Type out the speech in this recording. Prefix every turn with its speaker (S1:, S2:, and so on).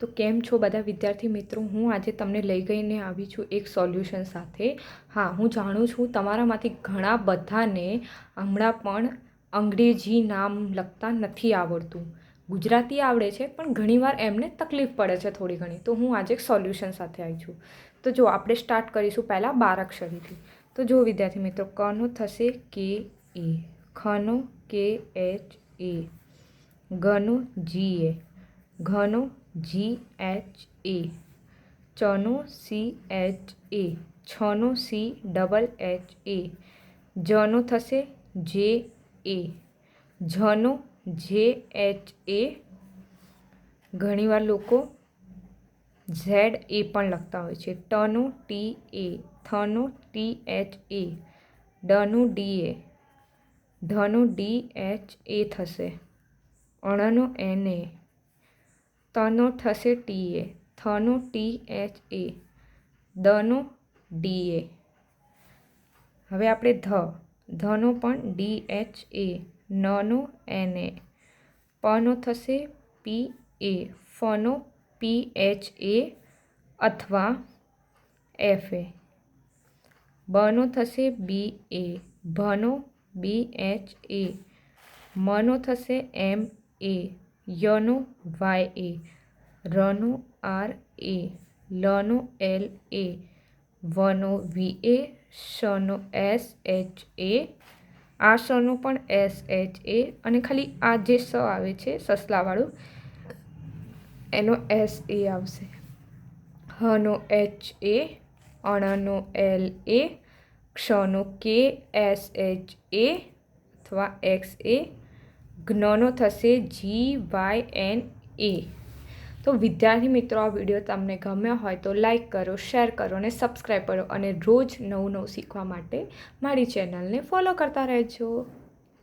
S1: તો કેમ છો બધા વિદ્યાર્થી મિત્રો? હું આજે તમને લઈ ગઈને આવી છું એક સોલ્યુશન સાથે. હા, હું જાણું છું તમારામાંથી ઘણા બધાને હમણાં પણ અંગ્રેજી નામ લખતા નથી આવડતું. ગુજરાતી આવડે છે, પણ ઘણીવાર એમને તકલીફ પડે છે થોડી ઘણી. તો હું આજે એક સોલ્યુશન સાથે આવી છું. તો જો આપણે સ્ટાર્ટ કરીશું પહેલાં બાર અક્ષરીથી. તો જો વિદ્યાર્થી મિત્રો કનો થશે કે એ? ખનો કે એચ, એ? ગનો જી, એ? ઘનો જી એચ એ ચનો સી એચ એ છનો સી ડબલ એચ એ જનો થશે જે એ ઝનો જે એચ એ ઘણીવાર લોકો ઝેડ એ પણ લખતા હોય છે. ટનો ટી એ થનો ટી એચ એ ડનો ડી એ ધનો ડી એચ એ થશે. અણનો એન એ તનો થશે ટી એ થનો ટી એચ એ. દનો ડી એ. હવે આપણે ધ. ધનો પણ ડી એચ એ. નનો એન એ. પનો થશે પી એ. ફનો પી એચ એ અથવા એફ એ. બનો થશે બી એ. ભનો બી એચ એ. મનો થશે એમ એ. યનો વાય એ, રનો આર એ, લનો એલ એ, વનો વી એ, શનો એસ એચ એ, આ શનો પણ એસ એચ એ અને ખાલી આ જે સ આવે છે, સસલાવાળું, એનો એસ એ આવશે. હનો એચ એ, અણનો એલ એ ક્ષનો કે એસ એચ એ, અથવા એક્સ એ જ્ઞનો થશે જી વાય એન એ તો વિદ્યાર્થી મિત્રો, આ વીડિયો તમને ગમ્યો હોય તો લાઈક કરો, શેર કરો અને સબસ્ક્રાઈબ કરો. અને રોજ નવું નવું શીખવા માટે મારી ચેનલને ફોલો કરતા રહેજો.